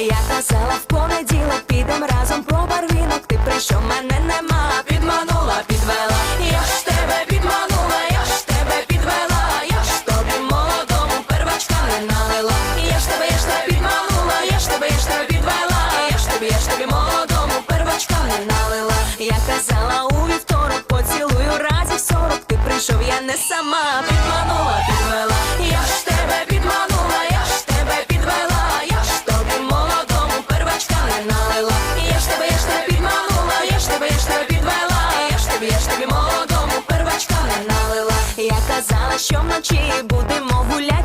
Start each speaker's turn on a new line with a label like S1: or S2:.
S1: Я казала в понеділок, підем разом по барвінок. Ти прийшов, мене нема, підманула, підвела. Я ж тебе підманула, я ж тебе підвела. Я ж тобі молодому первачка не налила. Я ж тебе, я ж тебе підманула, я ж тебе, я ж тебе підвела. Я ж тобі, я ж тобі молодому первачка не налила. Я казала у вівторок, поцілую разів сорок. Ти прийшов, я не сама підманула, що вночі будемо гуляти.